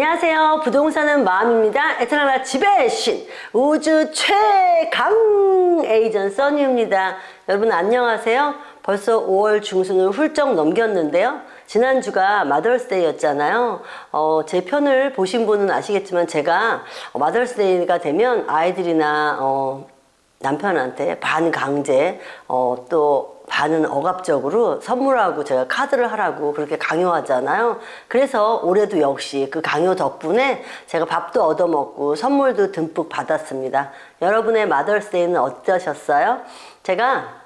안녕하세요. 부동산은 마음입니다. 에트라나 집의 신 우주 최강 에이전 써니입니다. 여러분 안녕하세요. 벌써 5월 중순을 훌쩍 넘겼는데요. 지난주가 마더스데이였잖아요. 어, 제 편을 보신 분은 아시겠지만 제가 마더스데이가 되면 아이들이나 어, 남편한테 반강제 어, 또 반은 억압적으로 선물하고 제가 카드를 하라고 그렇게 강요하잖아요. 그래서 올해도 역시 그 강요 덕분에 제가 밥도 얻어먹고 선물도 듬뿍 받았습니다. 여러분의 마더스데이는 어떠셨어요? 제가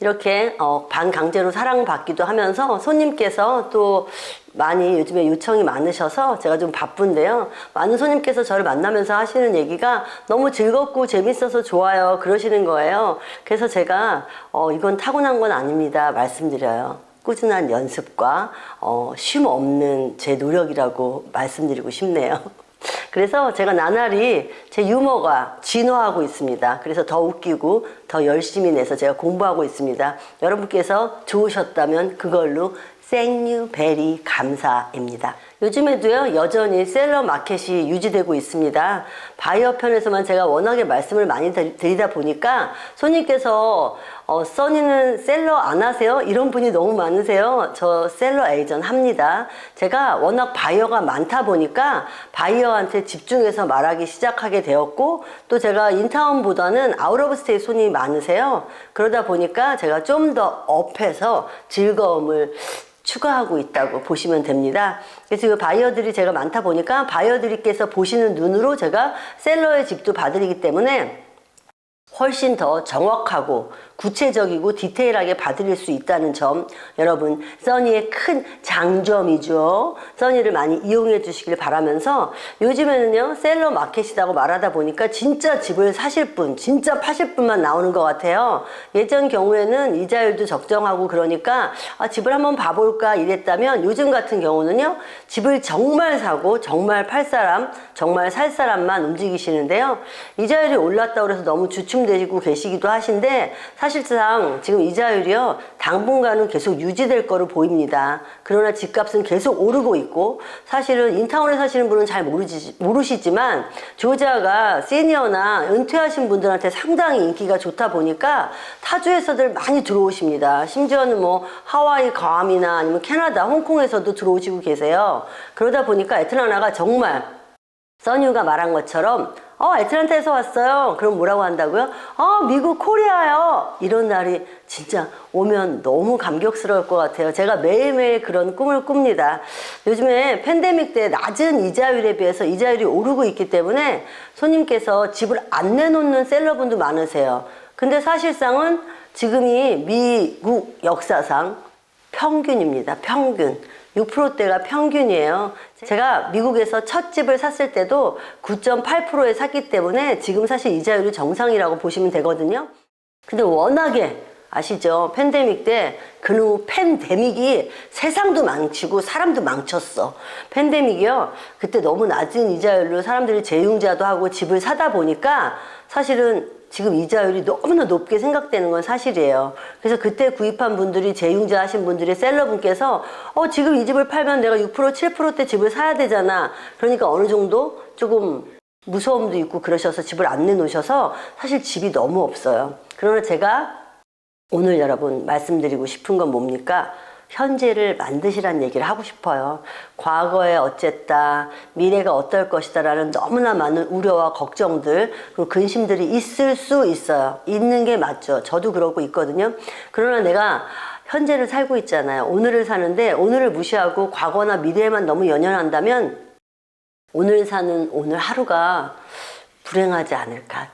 이렇게 어, 반강제로 사랑받기도 하면서 손님께서 또 많이 요즘에 요청이 많으셔서 제가 좀 바쁜데요. 많은 손님께서 저를 만나면서 하시는 얘기가 너무 즐겁고 재밌어서 좋아요. 그러시는 거예요. 그래서 제가 어, 이건 타고난 건 아닙니다. 말씀드려요. 꾸준한 연습과 어, 쉼 없는 제 노력이라고 말씀드리고 싶네요. 그래서 제가 나날이 제 유머가 진화하고 있습니다. 그래서 더 웃기고 더 열심히 내서 제가 공부하고 있습니다. 여러분께서 좋으셨다면 그걸로 생유 베리 감사입니다. 요즘에도요 여전히 셀러 마켓이 유지되고 있습니다. 바이어 편에서만 제가 워낙에 말씀을 많이 드리- 드리다 보니까 손님께서 어, 써니는 셀러 안 하세요? 이런 분이 너무 많으세요. 저 셀러 에이전 합니다. 제가 워낙 바이어가 많다 보니까 바이어한테 집중해서 말하기 시작하게 되었고 또 제가 인타운보다는 아웃 오브 스테이 손님이 많으세요. 그러다 보니까 제가 좀 더 업해서 즐거움을 추가하고 있다고 보시면 됩니다. 그래서 이 바이어들이 제가 많다 보니까 바이어들께서 보시는 눈으로 제가 셀러의 집도 봐드리기 때문에 훨씬 더 정확하고 구체적이고 디테일하게 봐드릴 수 있다는 점 여러분 써니의 큰 장점이죠. 써니를 많이 이용해 주시길 바라면서 요즘에는요 셀러 마켓이라고 말하다 보니까 진짜 집을 사실 분 진짜 파실 분만 나오는 것 같아요. 예전 경우에는 이자율도 적정하고 그러니까 아, 집을 한번 봐볼까 이랬다면 요즘 같은 경우는요 집을 정말 사고 정말 팔 사람 정말 살 사람만 움직이시는데요. 이자율이 올랐다고 해서 너무 주춤 되시고 계시기도 하신데 사실상 지금 이자율이요 당분간은 계속 유지될 거로 보입니다. 그러나 집값은 계속 오르고 있고 사실은 인타운에 사시는 분은 잘 모르지, 모르시지만 조지아가 시니어나 은퇴하신 분들한테 상당히 인기가 좋다 보니까 타주에서들 많이 들어오십니다. 심지어는 뭐 하와이, 괌이나 아니면 캐나다, 홍콩에서도 들어오시고 계세요. 그러다 보니까 애틀라나가 정말 써니가 말한 것처럼 어 애틀란타에서 왔어요. 그럼 뭐라고 한다고요? 어 미국 코리아요. 이런 날이 진짜 오면 너무 감격스러울 것 같아요. 제가 매일매일 그런 꿈을 꿉니다. 요즘에 팬데믹 때 낮은 이자율에 비해서 이자율이 오르고 있기 때문에 손님께서 집을 안 내놓는 셀러분도 많으세요. 근데 사실상은 지금이 미국 역사상 평균입니다. 평균. 6%대가 평균이에요. 제가 미국에서 첫 집을 샀을 때도 9.8%에 샀기 때문에 지금 사실 이자율이 정상이라고 보시면 되거든요. 근데 워낙에 아시죠? 팬데믹 때 그놈 팬데믹이 세상도 망치고 사람도 망쳤어. 팬데믹이요. 그때 너무 낮은 이자율로 사람들이 재융자도 하고 집을 사다 보니까 사실은 지금 이자율이 너무나 높게 생각되는 건 사실이에요. 그래서 그때 구입한 분들이 재융자 하신 분들이 셀러분께서 어 지금 이 집을 팔면 내가 6% 7%대 집을 사야 되잖아. 그러니까 어느 정도 조금 무서움도 있고 그러셔서 집을 안 내놓으셔서 사실 집이 너무 없어요. 그러나 제가 오늘 여러분 말씀드리고 싶은 건 뭡니까? 현재를 만드시란 얘기를 하고 싶어요. 과거에 어쨌다, 미래가 어떨 것이다라는 너무나 많은 우려와 걱정들, 그리고 근심들이 있을 수 있어요. 있는 게 맞죠. 저도 그러고 있거든요. 그러나 내가 현재를 살고 있잖아요. 오늘을 사는데 오늘을 무시하고 과거나 미래에만 너무 연연한다면 오늘 사는 오늘 하루가 불행하지 않을까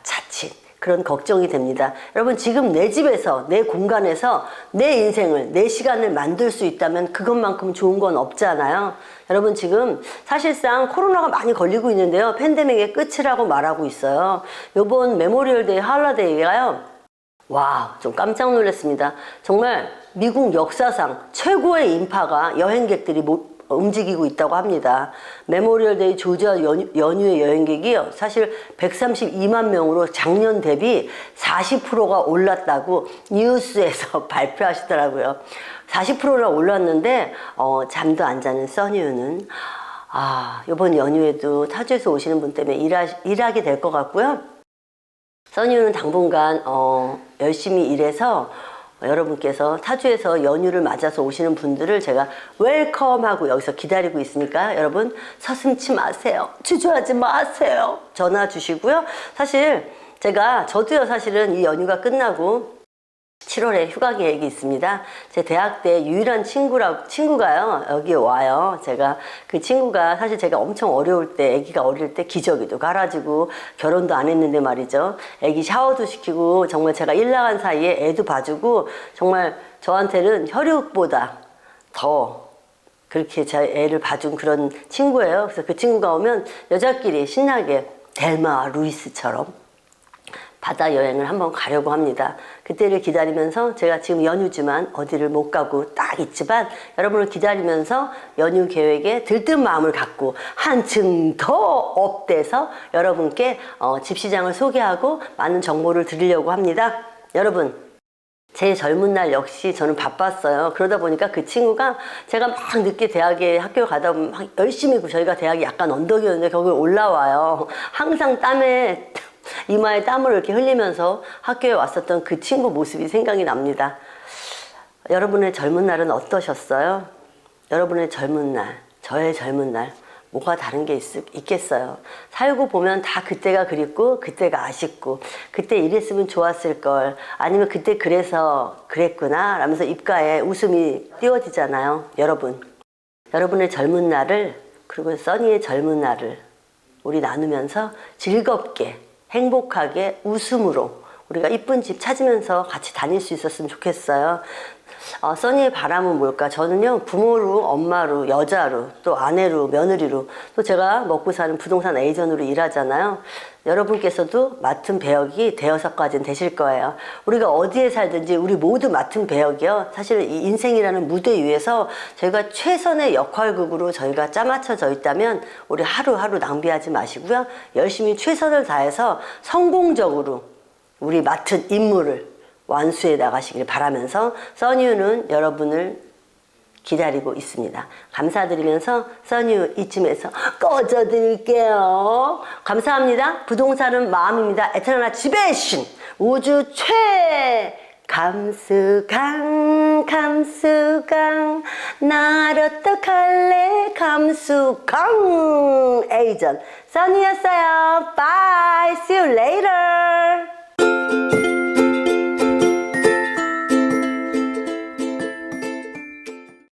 그런 걱정이 됩니다. 여러분 지금 내 집에서 내 공간에서 내 인생을 내 시간을 만들 수 있다면 그것만큼 좋은 건 없잖아요. 여러분 지금 사실상 코로나가 많이 걸리고 있는데요. 팬데믹의 끝이라고 말하고 있어요. 요번 메모리얼 데이 할라데이가요. 와, 좀 깜짝 놀랐습니다. 정말 미국 역사상 최고의 인파가 여행객들이 모- 움직이고 있다고 합니다. 메모리얼 데이 조지아 연휴, 연휴의 여행객이 사실 132만 명으로 작년 대비 40%가 올랐다고 뉴스에서 발표하시더라고요. 40%나 올랐는데 어, 잠도 안 자는 써니유는 아, 이번 연휴에도 타주에서 오시는 분 때문에 일하, 일하게 될 것 같고요. 써니우는 당분간 어, 열심히 일해서 여러분께서 타주에서 연휴를 맞아서 오시는 분들을 제가 웰컴하고 여기서 기다리고 있으니까 여러분 서슴치 마세요. 주저하지 마세요. 전화 주시고요. 사실 제가 저도요 사실은 이 연휴가 끝나고 7월에 휴가 계획이 있습니다. 제 대학 때 유일한 친구라 친구가요 여기 와요. 제가 그 친구가 사실 제가 엄청 어려울 때 아기가 어릴 때 기저귀도 갈아주고 결혼도 안 했는데 말이죠. 아기 샤워도 시키고 정말 제가 일 나간 사이에 애도 봐주고 정말 저한테는 혈육보다 더 그렇게 제 애를 봐준 그런 친구예요. 그래서 그 친구가 오면 여자끼리 신나게 델마 루이스처럼 바다 여행을 한번 가려고 합니다. 그때를 기다리면서 제가 지금 연휴지만 어디를 못 가고 딱 있지만 여러분을 기다리면서 연휴 계획에 들뜬 마음을 갖고 한층 더 업돼서 여러분께 어, 집시장을 소개하고 많은 정보를 드리려고 합니다. 여러분 제 젊은 날 역시 저는 바빴어요. 그러다 보니까 그 친구가 제가 막 늦게 대학에 학교 가다 보면 막 열심히 그 저희가 대학이 약간 언덕이었는데 거기 올라와요. 항상 땀에 이마에 땀을 이렇게 흘리면서 학교에 왔었던 그 친구 모습이 생각이 납니다. 여러분의 젊은 날은 어떠셨어요? 여러분의 젊은 날, 저의 젊은 날, 뭐가 다른 게 있, 있겠어요. 살고 보면 다 그때가 그립고, 그때가 아쉽고, 그때 이랬으면 좋았을 걸, 아니면 그때 그래서 그랬구나, 라면서 입가에 웃음이 띄워지잖아요. 여러분. 여러분의 젊은 날을, 그리고 써니의 젊은 날을 우리 나누면서 즐겁게, 행복하게, 웃음으로 우리가 이쁜 집 찾으면서 같이 다닐 수 있었으면 좋겠어요. 어, 써니의 바람은 뭘까? 저는요, 부모로, 엄마로, 여자로, 또 아내로, 며느리로, 또 제가 먹고 사는 부동산 에이전으로 일하잖아요. 여러분께서도 맡은 배역이 대여섯 가지는 되실 거예요. 우리가 어디에 살든지 우리 모두 맡은 배역이요. 사실 이 인생이라는 무대 위에서 저희가 최선의 역할극으로 저희가 짜맞춰져 있다면 우리 하루하루 낭비하지 마시고요. 열심히 최선을 다해서 성공적으로 우리 맡은 임무를 완수해 나가시길 바라면서 써니유는 여러분을 기다리고 있습니다. 감사드리면서 써니유 이쯤에서 꺼져 드릴게요. 감사합니다. 부동산은 마음입니다. 에테르나 지배의 신 우주 최 감수강 감수강 날 어떡할래 감수강 에이전 써니였어요. Bye. See you later.